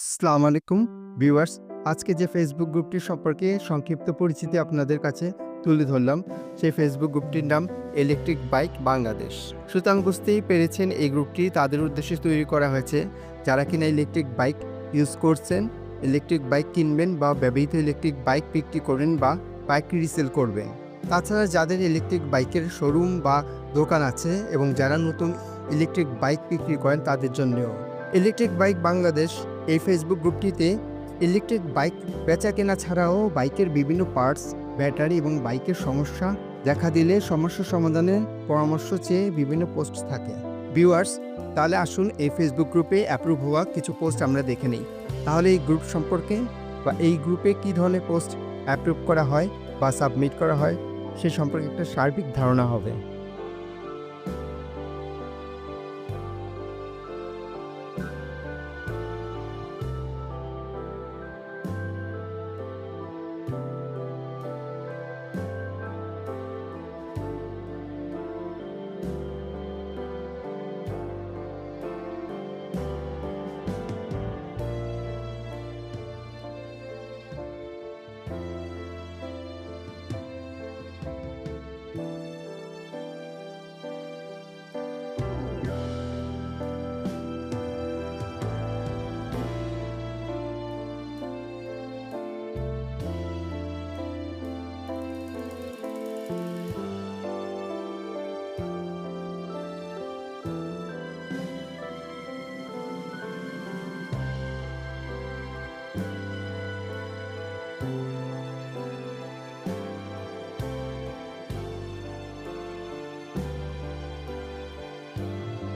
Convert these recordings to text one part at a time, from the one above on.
আসসালামু আলাইকুম, ভিউয়ার্স। আজকে যে ফেসবুক গ্রুপটির সম্পর্কে সংক্ষিপ্ত পরিচিতি আপনাদের কাছে তুলে ধরলাম, সেই ফেসবুক গ্রুপটির নাম ইলেকট্রিক বাইক বাংলাদেশ সুতরাং বুঝতেই পেরেছেন, এই গ্রুপটি তাদের উদ্দেশ্যে তৈরি করা হয়েছে। যারা কিনা ইলেকট্রিক বাইক ইউজ করছেন ইলেকট্রিক বাইক কিনবেন বা ব্যবহৃত ইলেকট্রিক বাইক বিক্রি করবেন বা বাইক রিসেল করবেন। তাছাড়া যাদের ইলেকট্রিক বাইকের শোরুম বা দোকান আছে এবং যারা নতুন ইলেকট্রিক বাইক বিক্রি করেন তাদের জন্যও। ইলেকট্রিক বাইক বাংলাদেশ এই ফেসবুক গ্রুপটিতে ইলেকট্রিক বাইক বেচা কেনা ছাড়াও বাইকের বিভিন্ন পার্টস ব্যাটারি এবং বাইকের সমস্যা দেখা দিলে সমস্যা সমাধানের পরামর্শ চেয়ে বিভিন্ন পোস্ট থাকে। ভিউয়ার্স তাহলে আসুন এই ফেসবুক গ্রুপে অ্যাপ্রুভ হওয়া কিছু পোস্ট আমরা দেখে নিই। তাহলে এই গ্রুপ সম্পর্কে বা এই গ্রুপে কী ধরনের পোস্ট অ্যাপ্রুভ করা হয় বা সাবমিট করা হয়, সে সম্পর্কে একটা সার্বিক ধারণা হবে।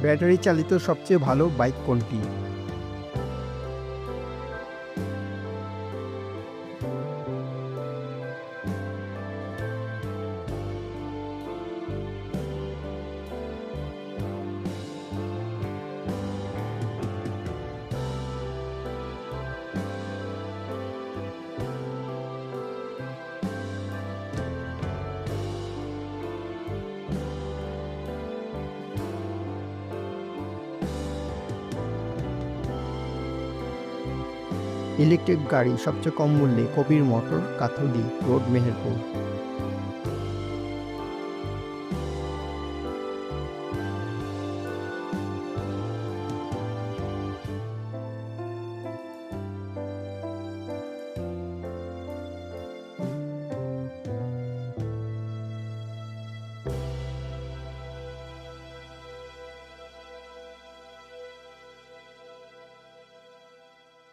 ব্যাটারি চালিত সবচেয়ে ভালো বাইক কোনটি? ইলেকট্রিক গাড়ি সবচেয়ে কম মূল্যে কবির মোটর কাথলি রোড মেহেরপুর।